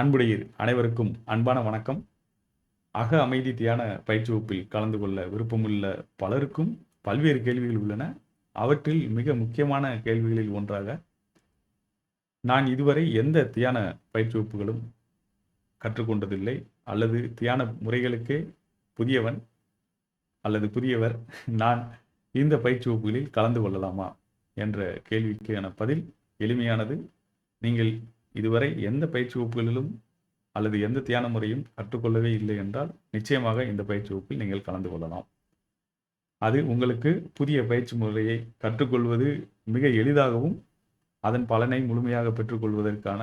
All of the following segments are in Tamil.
அன்புடையீர் அனைவருக்கும் அன்பான வணக்கம். அக அமைதி தியான பயிற்சி வகுப்பில் கலந்து கொள்ள விருப்பமுள்ள பலருக்கும் பல்வேறு கேள்விகள் உள்ளன. அவற்றில் மிக முக்கியமான கேள்விகளில் ஒன்றாக நான் இதுவரை எந்த தியான பயிற்சி வகுப்புகளும் கற்றுக்கொண்டதில்லை. அல்லது தியான முறைகளுக்கே புதியவன் அல்லது புதியவர் நான் இந்த பயிற்சி வகுப்புகளில் கலந்து கொள்ளலாமா? என்ற கேள்விக்கான பதில் எளிமையானது. நீங்கள் இதுவரை எந்த பயிற்சி வகுப்புகளிலும் அல்லது எந்த தியான முறையும் கற்றுக்கொள்ளவே இல்லை என்றால் நிச்சயமாக இந்த பயிற்சி வகுப்பில் நீங்கள் கலந்து கொள்ளலாம். அது உங்களுக்கு புதிய பயிற்சி முறையை கற்றுக்கொள்வது மிக எளிதாகவும் அதன் பலனை முழுமையாக பெற்றுக்கொள்வதற்கான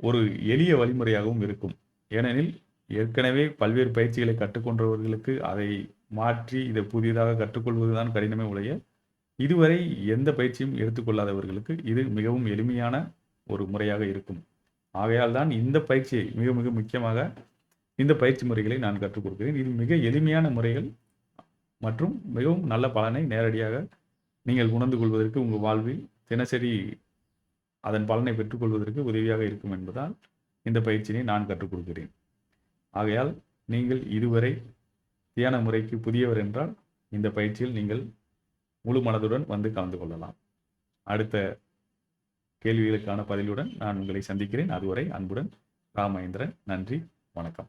ஒரு எளிய வழிமுறையாகவும் இருக்கும். ஏனெனில் ஏற்கனவே பல்வேறு பயிற்சிகளை கற்றுக்கொண்டவர்களுக்கு அதை மாற்றி இதை புதிதாக கற்றுக்கொள்வதுதான் கடினமே உடைய இதுவரை எந்த பயிற்சியும் எடுத்துக்கொள்ளாதவர்களுக்கு இது மிகவும் எளிமையான ஒரு முறையாக இருக்கும். ஆகையால் தான் இந்த பயிற்சியை மிக மிக முக்கியமாக இந்த பயிற்சி முறைகளை நான் கற்றுக் கொடுக்கிறேன். இது மிக எளிமையான முறைகள் மற்றும் மிகவும் நல்ல பலனை நேரடியாக நீங்கள் உணர்ந்து கொள்வதற்கு உங்கள் வாழ்வில் தினசரி அதன் பலனை பெற்றுக்கொள்வதற்கு உதவியாக இருக்கும் என்பதால் இந்த பயிற்சியை நான் கற்றுக் கொடுக்கிறேன். ஆகையால் நீங்கள் இதுவரை தியான முறைக்கு புதியவர் என்றால் இந்த பயிற்சியில் நீங்கள் முழு மனதுடன் வந்து கலந்து கொள்ளலாம். அடுத்த கேள்விகளுக்கான பதிலுடன் நான் உங்களை சந்திக்கிறேன். அதுவரை அன்புடன் ராமேந்திரன். நன்றி. வணக்கம்.